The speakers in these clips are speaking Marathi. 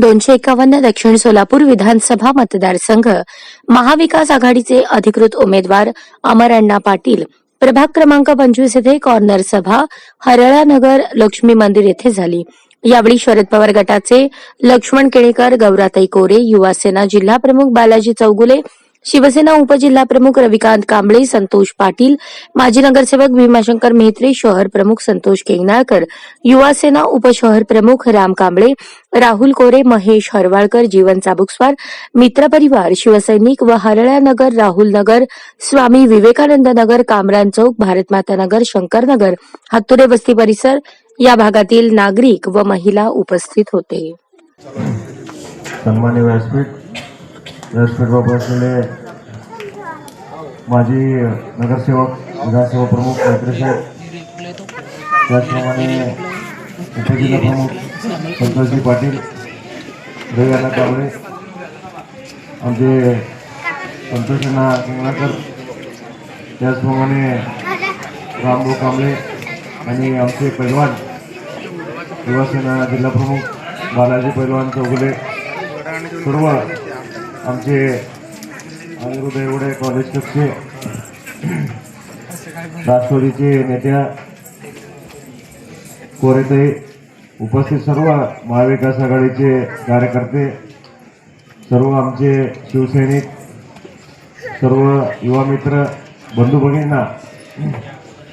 दोनशे एकावन्न दक्षिण सोलापूर विधानसभा मतदारसंघ. महाविकास आघाडीचे अधिकृत उमेदवार अमरअण्णा पाटील. प्रभाग क्रमांक पंचवीस येथे कॉर्नर सभा हरळानगर लक्ष्मी मंदिर येथे झाली. यावेळी शरद पवार गटाचे लक्ष्मण केणेकर गौराताई कोरे युवासेना जिल्हाप्रमुख बालाजी चौगुले शिवसेना उपजिल्हाप्रमुख रविकांत कांबळे संतोष पाटील माजी नगरसेवक भीमाशंकर मेहत्रे शहर प्रमुख संतोष केंगनाळकर युवासेना उपशहर प्रमुख राम कांबळे राहुल कोरे महेश हरवाळकर जीवन चाबुकस्वार मित्रपरिवार शिवसैनिक व हरळ्यानगर राहुल नगर स्वामी विवेकानंद नगर कामरान चौक भारतमाता नगर शंकरनगर हत्तुरे वस्ती परिसर या भागातील नागरिक व महिला उपस्थित होते. सन्मान्य व्यासपीठ व्यासपीठवर बसलेले माजी नगरसेवक विधानसभा प्रमुख साहेब. त्याचप्रमाणे उपजिल्हा प्रमुख संतोषजी पाटील रविना कांबळे आमचे संतोषना किंगणाकर त्याचप्रमाणे रामभाऊ कांबळे आणि आमचे पैलवान युवासेना जिल्हाप्रमुख बालाजी पैलवान चौगुले. सर्व आमचे अनिरुद्ध एवढे कॉलेज कक्षे राष्ट्रवादीचे नेत्या कोरेताई उपस्थित सर्व महाविकास आघाडीचे कार्यकर्ते सर्व आमचे शिवसैनिक सर्व युवा मित्र बंधू भगिनींना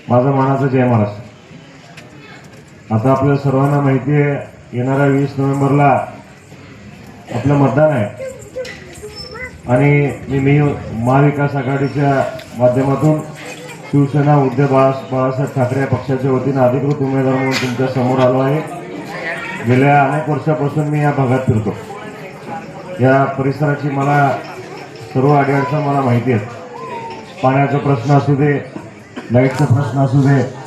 माझा मानाचा जय महाराज आता आपल्या सर्वांना माहिती आहे येणाऱ्या वीस नोव्हेंबरला आपलं मतदान आहे. आणि मी मी महाविकास आघाडीच्या माध्यमातून शिवसेना उद्धव बाळा बाळासाहेब ठाकरे या पक्षाच्या वतीनं अधिकृत उमेदवार म्हणून तुमच्यासमोर आलो आहे. गेल्या अनेक वर्षापासून मी या भागात फिरतो. या परिसराची मला सर्व अडीअडचण मला माहिती आहेत. पाण्याचा प्रश्न असू दे लाईटचा प्रश्न असू दे